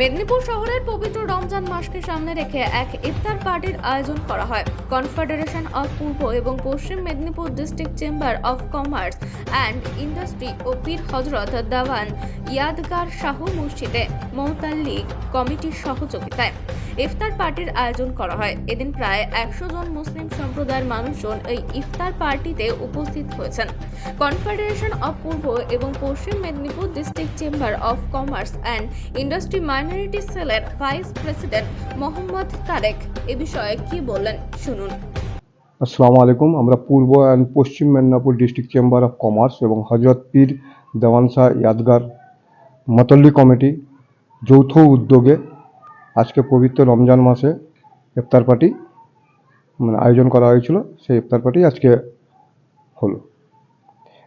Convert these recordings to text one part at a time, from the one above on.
মেদিনীপুর শহরের পবিত্র রমজান মাসকে সামনে রেখে এক ইফতার পার্টির আয়োজন করা হয়। কনফেডারেশন অফ পূর্ব এবং পশ্চিম Medinipur district chamber of commerce and industry ও পীর হজরত দাওয়ান ইয়াদগার শাহ মসজিদে মৌতাল্লিগ কমিটির সহযোগিতায় ইফতার পার্টির আয়োজন করা হয়। এদিন প্রায় একশো জন মুসলিম সম্প্রদায়ের মানুষজন এই ইফতার পার্টিতে উপস্থিত হয়েছেন। কনফেডারেশন অফ পূর্ব এবং পশ্চিম Medinipur district chamber of commerce and industry minority সেলের ভাইস প্রেসিডেন্ট মোহাম্মদ তারেক এ বিষয়ে কি বললেন? শুনুন। আসসালামু আলাইকুম। আমরা পূর্ব and Paschim Medinipur district chamber of commerce এবং হজরত পীর দেওয়ান শাহ ইয়াদগার মতল্লি কমিটি যৌথ উদ্যোগে আজকে পবিত্র রমজান মাসে ইফতার পার্টি মানে আয়োজন করা হয়েছিল। সেই ইফতার পার্টি আজকে হলো।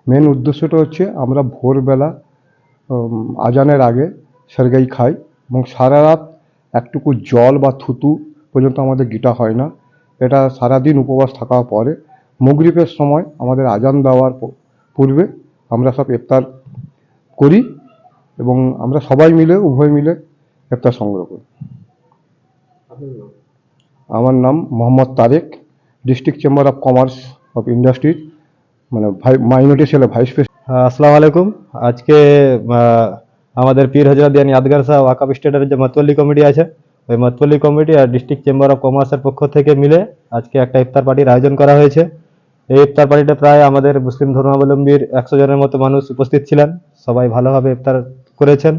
মেন উদ্দেশ্যটা হচ্ছে আমরা ভোরবেলা আজানের আগে সেরগাই খাই। এবং সারা রাত একটুকু জল বা থুতু পর্যন্ত আমাদের গিটা হয় না। এটা সারাদিন উপবাস থাকার পরে। মুগরিপের সময় আমাদের আজান দেওয়ার পূর্বে আমরা সব ইফতার করি এবং আমরা সবাই মিলে, উভয় মিলে ইফতার সংগ্রহ করি। আমার নাম Mohammad Tareq, district chamber of commerce of industry মানে মাইনরিটি সেলে ভাইস প্রেসিডেন্ট। আসসালামু আলাইকুম। আজকে আমাদের পীর হজরত দিয়ান ইয়াদগার সাহেব ওয়াকাব স্টেটের যে মতওয়ালি কমিটি আছে, ওই মতওয়ালি কমিটি আর ডিস্ট্রিক্ট চেম্বার অফ কমার্সের পক্ষ থেকে মিলে আজকে একটা ইফতার পার্টির আয়োজন করা হয়েছে। এই ইফতার পার্টিতে প্রায় আমাদের মুসলিম ধর্মাবলম্বীর একশো জনের মতো মানুষ উপস্থিত ছিলেন। সবাই ভালোভাবে ইফতার করেছেন।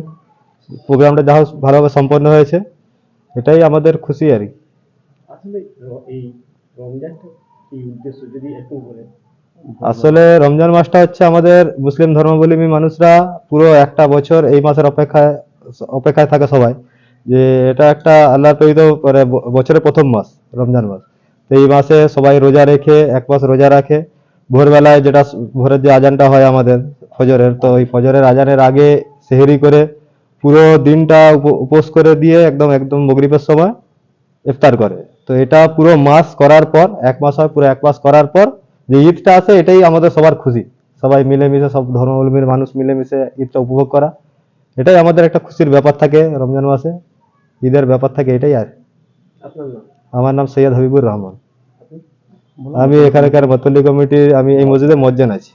প্রোগ্রামটা যা ভালোভাবে সম্পন্ন হয়েছে। এটাই আমাদের খুশি আর কি। আসলে এই রমজানটা উদ্দেশ্য যদি একটু আসলে রমজান মাসটা হচ্ছে আমাদের মুসলিম ধর্মাবলম্বী মানুষরা পুরো একটা বছর এই মাসের অপেক্ষায় অপেক্ষায় থাকে সবাই, যে এটা একটা আল্লাহ প্রেরিত মানে বছরের প্রথম মাস, রমজান মাস। তো এই মাসে সবাই রোজা রেখে, এক মাস রোজা রাখে। ভোরবেলায় যেটা ভোরের যে আজানটা হয় আমাদের ফজরের, তো ওই ফজরের আজানের আগে সেহেরি করে পুরো দিনটা উপ- উপোস করে দিয়ে একদম একদম মগরিবের সময় ইফতার করে। তো এটা পুরো মাস করার পর, এক মাস হয়, পুরো এক মাস করার পর যে ঈদটা আছে এটাই আমাদের সবার খুশি। সবাই মিলেমিশে সব ধর্মাবলম্বীর মানুষ মিলেমিশে ঈদটা উপভোগ করা। এটাই আমাদের একটা খুশির ব্যাপার থাকে রমজান মাসে। ঈদের ব্যাপার থাকে এটাই আর। আমার নাম সৈয়দ হাবিবুর রহমান। আমি এখানকার মতলি কমিটির আমি এই মসজিদে মজ্জান আছি।